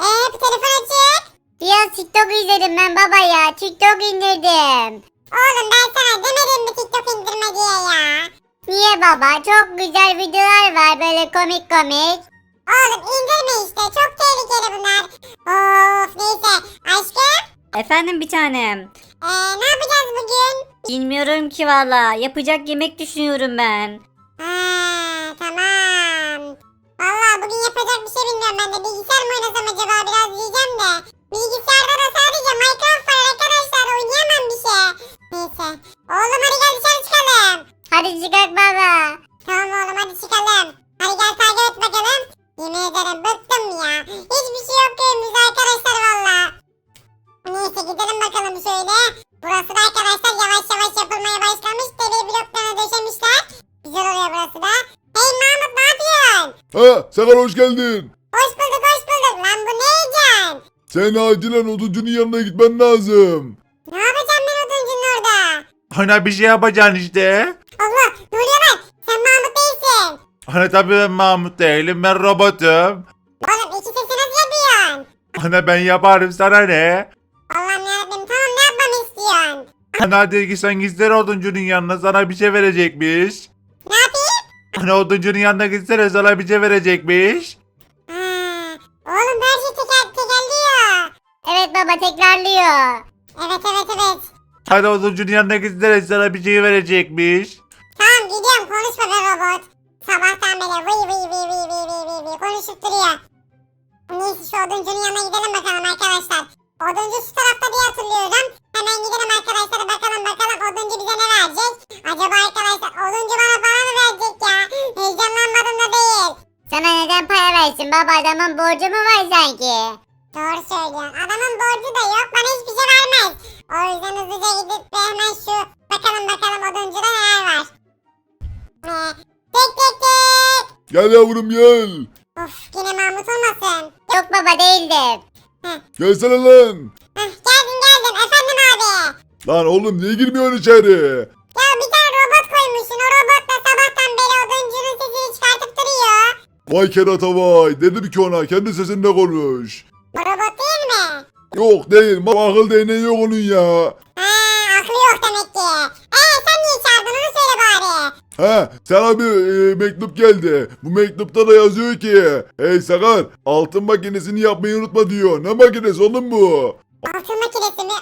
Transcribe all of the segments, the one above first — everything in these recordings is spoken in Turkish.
Eee bu telefon açık. Biraz TikTok izledim ben baba ya. TikTok indirdim. Oğlum ben sana demedim mi TikTok indirme diye ya. Niye baba? Çok güzel videolar var böyle komik komik. Oğlum indirme işte çok tehlikeli bunlar. Of neyse aşkım. Efendim bir tanem. Eee ne yapacağız bugün? Bilmiyorum ki valla. Yapacak yemek düşünüyorum ben. Ha acaba biraz diyeceğim de. Bilgisayarda da sadece Minecraft var arkadaşlar oynayamam bir şey. Neyse. Oğlum hadi gel dışarı çıkalım. Hadi çıkart baba. Tamam oğlum hadi çıkalım. Hadi gel takip et bakalım. Yemin ederim bıktım ya. Hiçbir şey yok köyümüzde arkadaşlar valla. Neyse gidelim bakalım şöyle. Burası da arkadaşlar yavaş yavaş yapılmaya başlamış. Demir bloklarına döşemişler. Güzel oluyor burası da. Hey Mahmut ne yapıyorsun? Ha Sakar hoş geldin. Hoş bulduk hoş bulduk. Lan bu ne heyecan? Sen acilen oduncunun yanına gitmen lazım. Ne yapacağım ben oduncunun orada? Ana bir şey yapacaksın işte. Allah ne oluyor lan? Sen Mahmut değilsin. Ana tabii ben Mahmut değilim ben robotum. Oğlum iki sesi nasıl yapıyorsun? Ana ben yaparım sana ne? Allah'ım yarabbim tamam ne yapmamı istiyorsun? Ana dedi ki sen gitsene oduncunun yanına sana bir şey verecekmiş. Ne yapayım? Ana oduncunun yanına gitsene sana bir şey verecekmiş. Ha, oğlum her şey teker, tekerliyor. Evet baba tekrarlıyor. Evet evet evet. Hadi oduncunun yanına gitsene sana bir şey verecekmiş. Tamam gidiyorum konuşma be robot. Sabahtan beri vıy vıy vıy vıy vıy vıy vıy vıy konuşup duruyor. Neyse şu oduncunun yanına gidelim bakalım arkadaşlar. Oduncu şu tarafta diye hatırlıyorum. Hemen gidelim arkadaşlar bakalım bakalım oduncu bize ne verecek? Acaba arkadaşlar oduncu bana para mı verecek ya? Heyecanlanmadım da değil. Sana neden para versin baba adamın borcu mu var sanki? Doğru söylüyorsun. Adamın borcu da yok. Bana hiçbir şey vermez. O yüzden hızlıca gidip ve hemen şu bakalım bakalım oduncuda neler var. Ee, tek tek tek. Gel yavrum gel. Of yine Mahmut olmasın. Yok baba değildim. Gelsene lan. Heh, geldim geldim. Efendim abi. Lan oğlum niye girmiyorsun içeri? Ya bir tane robot koymuşsun. O robot da sabahtan beri oduncunun sesini çıkartıp duruyor. Vay kerata vay. Dedim ki ona kendi sesinde konuş. Yok değil. Ma akıl değneği yok onun ya. Ha, aklı yok demek ki. Ee sen niye çağırdın onu söyle bari. Ha sana bir e, mektup geldi. Bu mektupta da yazıyor ki. Hey Sakar altın makinesini yapmayı unutma diyor. Ne makinesi oğlum bu? Altın makinesi mi?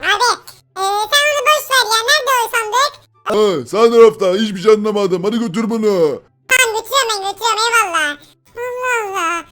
abi ee, sen onu boş ver ya. Nerede o sandık? Ha sağ tarafta hiçbir şey anlamadım. Hadi götür bunu. Tamam götürüyorum ben götürüyorum eyvallah. Allah Allah.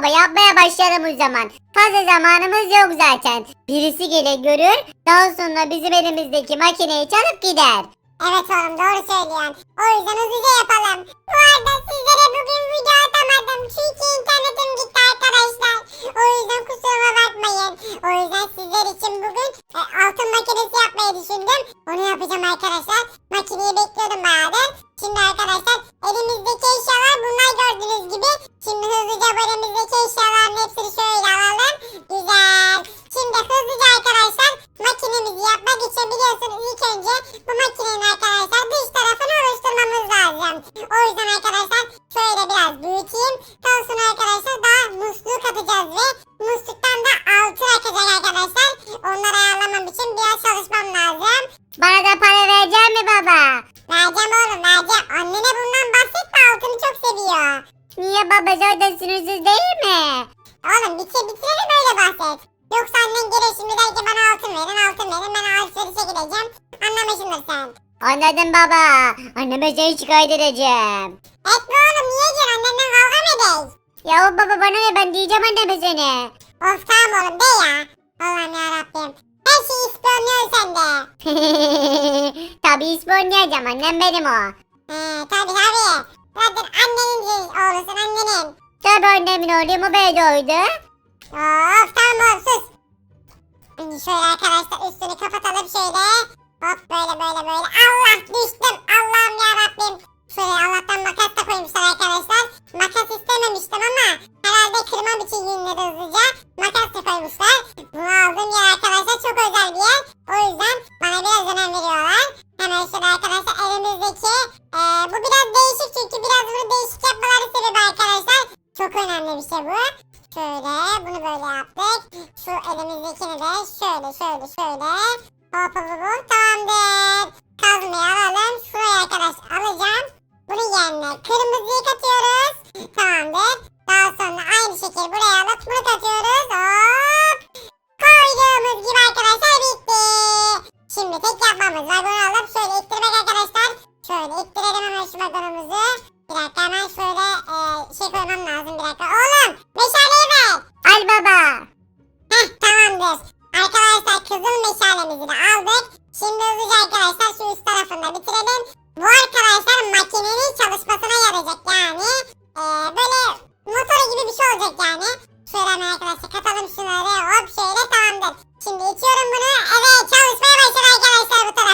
Baba yapmaya başlayalım o zaman. Fazla zamanımız yok zaten. Birisi gelir görür daha sonra bizim elimizdeki makineyi çalıp gider. Evet oğlum doğru söylüyorsun. O yüzden hızlıca yapalım. Bu arada sizlere bugün video atamadım. Çünkü internetim gitti arkadaşlar. O yüzden kusuruma bakmayın. O yüzden sizler için bugün e, altın makinesi yapmayı düşündüm. Onu yapacağım arkadaşlar. Makineyi bekliyordum bayağıdır. Şimdi arkadaşlar elimizdeki eşyalar bunlar gördüğünüz gibi. Şimdi hızlıca bu elimizdeki eşyaların hepsini şöyle alalım. Güzel. Şimdi hızlıca arkadaşlar makinemizi yapmak için biliyorsunuz ilk önce bu makinenin arkadaşlar dış tarafını oluşturmamız lazım. O yüzden arkadaşlar şöyle biraz büyüteyim. Daha baba. Anneme seni şikayet edeceğim. Etme oğlum niye diyorsun annenden kavga mı edeyim? Ya o baba bana ne ben diyeceğim anneme seni. Of tamam oğlum de ya. Allah'ım yarabbim. Her şeyi ispiyonluyorsun sen de. Tabii ismi oynayacağım annem benim o. He tabi tabi. Zaten annenin oğlusun annenin. Tabii annemin oğlu mu bey doğdu. Of tamam oğlum sus. Şimdi şöyle arkadaşlar üstünü kapatalım şöyle. Hop böyle böyle böyle. Allah düştüm. Allah'ım yarabbim. Şöyle Allah'tan makas da koymuşlar arkadaşlar. Makas istememiştim ama herhalde kırmam için yünleri hızlıca makas da koymuşlar. Bunu aldığım yer arkadaşlar çok özel bir yer. O yüzden bana biraz önem veriyorlar. Hemen şöyle arkadaşlar elimizdeki eee, bu biraz değişik çünkü biraz bunu değişik yapmaları sebebi arkadaşlar. Çok önemli bir şey bu. Şöyle bunu böyle yaptık. Şu elimizdekini de şöyle şöyle şöyle. Hop hop hop hop tamamdır. Kazmayı alalım. Şuraya arkadaş alacağım. Bunun yerine kırmızıyı katıyoruz. Tamamdır. Daha sonra aynı şekilde buraya alıp bunu katıyoruz. Hop. Koyduğumuz gibi arkadaşlar bitti. Şimdi tek yapmamız var. Bunu alıp şöyle ittirmek arkadaşlar. Şöyle ittirelim hemen şu vagonumuzu. Bir dakika hemen şöyle e, şey koymam lazım bir dakika. Oğlum meşaleyi ver. Al baba. Heh tamamdır. Arkadaşlar kızıl meşalemizi de aldık. Şimdi hızlıca arkadaşlar şu üst tarafını da bitirelim. Bu arkadaşlar makinenin çalışmasına yarayacak yani. e, böyle motoru gibi bir şey olacak yani. Şöyle hemen arkadaşlar katalım şunları hop şöyle tamamdır. Şimdi içiyorum bunu. Evet çalışmaya başladı arkadaşlar bu tarafa.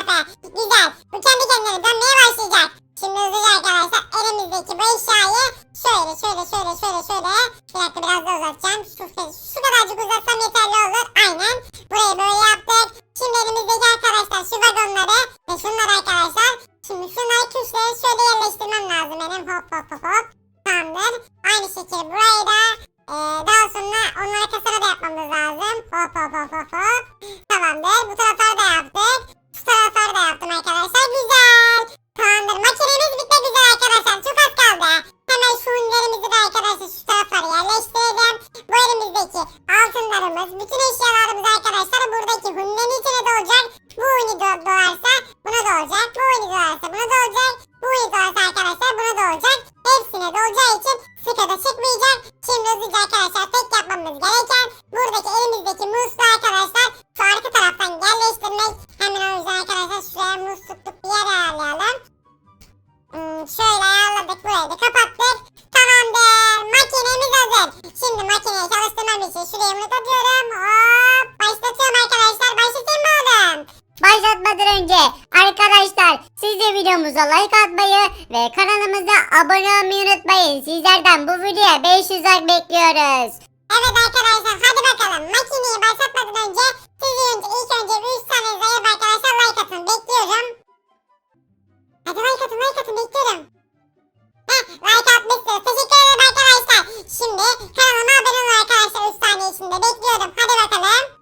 Hop hop hop hop hop. Tamamdır. Bu tarafları da yaptık. Şu tarafları da yaptım arkadaşlar. Güzel. Tamamdır. Makinemiz bitti güzel arkadaşlar. Çok az kaldı. Hemen şu ünlerimizi de arkadaşlar şu taraflara yerleştirelim. Bu elimizdeki altınlarımız, bütün eşyalarımız arkadaşlar buradaki hünnenin içine dolacak. Bu huni do- dolarsa buna dolacak. Bu huni dolarsa buna dolacak. Bu huni dolarsa arkadaşlar buna dolacak. Hepsine dolacağı için sıkıntı çıkmayacak. Şimdi hızlıca arkadaşlar de videomuza like atmayı ve kanalımıza abone olmayı unutmayın. Sizlerden bu videoya 500 like bekliyoruz. Evet arkadaşlar hadi bakalım. Makineyi başlatmadan önce siz önce ilk önce 3 tane zayıf arkadaşlar like atın. Bekliyorum. Hadi like atın like atın bekliyorum. Heh like atmışsınız. Teşekkür ederim arkadaşlar. Şimdi kanalıma abone olun arkadaşlar 3 saniye içinde. Bekliyorum. Hadi bakalım.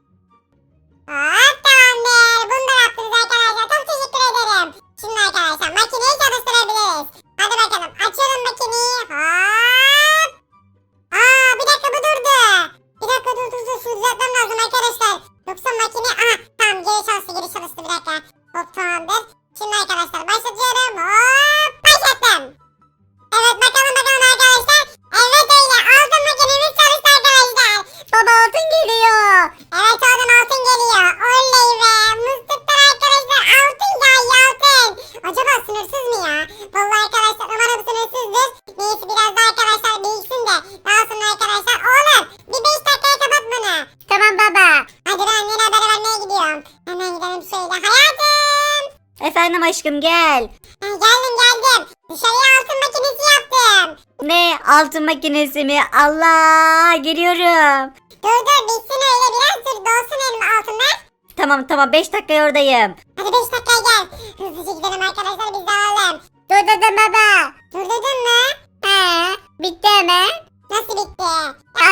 Altın makinesi mi? Allah geliyorum. Dur dur bitsin öyle biraz dur dolsun elim altınlar. Tamam tamam 5 dakikaya oradayım. Hadi 5 dakikaya gel. Hızlıca gidelim arkadaşlar biz de alalım. Dur dedim baba. Durdurdun mu? He, bitti hemen. Nasıl bitti?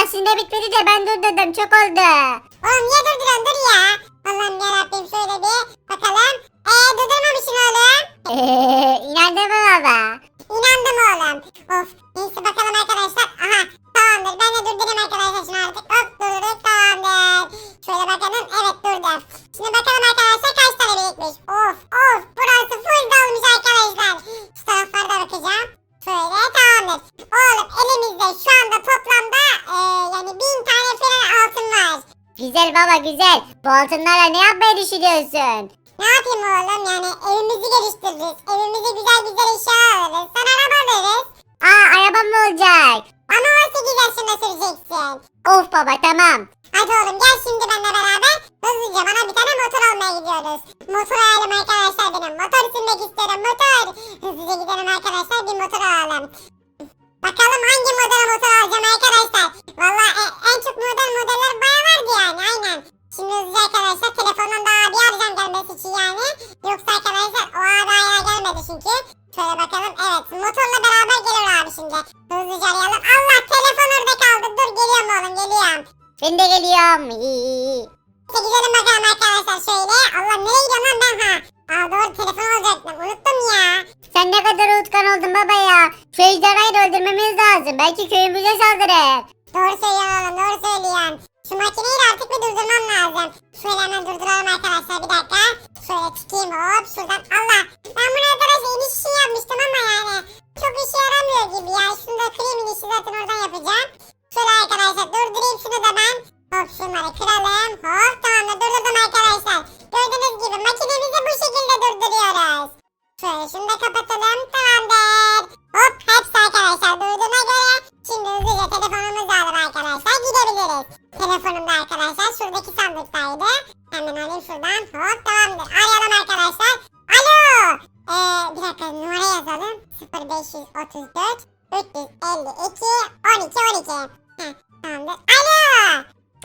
Aslında bitmedi de ben dur dedim çok oldu. Oğlum niye durduruyorsun dur ya. Allah'ım yarabbim şöyle bir bakalım. Eee durdurmamışsın oğlum. İnandın mı baba? İnandım oğlum. Of neyse bakalım arkadaşlar. Aha tamamdır ben de durdurayım arkadaşlar şunu artık. Hop durdurduk tamamdır. Şöyle bakalım evet durdu. Şimdi bakalım arkadaşlar kaç tane birikmiş. Of baba güzel. Bu altınlarla ne yapmayı düşünüyorsun? Ne yapayım oğlum yani evimizi geliştiririz. Evimize güzel güzel eşya alırız. Sana araba alırız. Aa arabam mı olacak? Ama 18 yaşında süreceksin. Of baba tamam. Hadi oğlum gel şimdi benimle beraber hızlıca bana bir tane motor almaya gidiyoruz. Motor alalım arkadaşlar benim. Motor sürmek istiyorum motor. Hızlıca gidelim arkadaşlar bir motor alalım. Bakalım hangi model motor alacağım arkadaşlar. Valla e- en çok model modeller baya vardı yani aynen. Şimdi hızlıca arkadaşlar telefondan daha bir arayacağım gelmesi için yani. Yoksa arkadaşlar o abi hala gelmedi çünkü. Şöyle bakalım evet motorla beraber gelir abi şimdi. Hızlıca arayalım. Allah telefon orada kaldı. Dur geliyorum oğlum geliyorum. Ben de geliyorum. İyi. İşte gidelim bakalım arkadaşlar şöyle. Allah nereye gidiyorum lan ben ha? Aa doğru telefon alacaktım. Unuttum ya. Sen ne kadar unutkan oldun baba ya. Şu ejderhayı da öldürmemiz lazım. Belki köyümüze saldırır. Doğru söylüyorsun oğlum doğru söylüyorsun. Şu makineyi de artık bir durdurmam lazım. Şöyle hemen durduralım arkadaşlar bir dakika. Şöyle tutayım hop şuradan. Allah ben bunu arkadaşlar iniş için yapmıştım ama yani. Çok işe yaramıyor gibi ya. Şunu da kırayım inişi zaten oradan yapacağım. Şöyle arkadaşlar durdurayım şunu da ben. Hop şunları kıralım. Hop 12 12. Heh, tamamdır. Alo.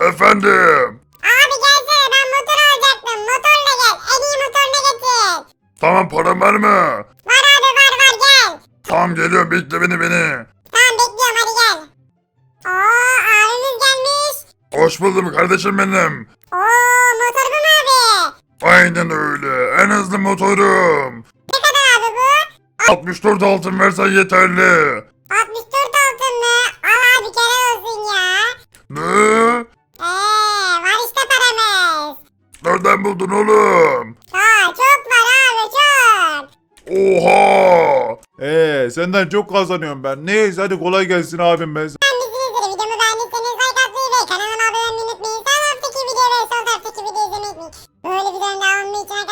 Efendim. Abi gelsene ben motor alacaktım. Motorla gel. En iyi motorla getir. Tamam param verme. Var abi var var gel. Tamam geliyorum bekle beni beni. Tamam bekliyorum hadi gel. Oo abimiz gelmiş. Hoş buldum kardeşim benim. Oo motor bu mu abi? Aynen öyle. En hızlı motorum. Ne kadar abi bu? 64 altın versen yeterli. nereden buldun oğlum? Ha çok var abi çok. Oha! Ee, senden çok kazanıyorum ben. Neyse hadi kolay gelsin abim ben. Ben Böyle videoların devamı için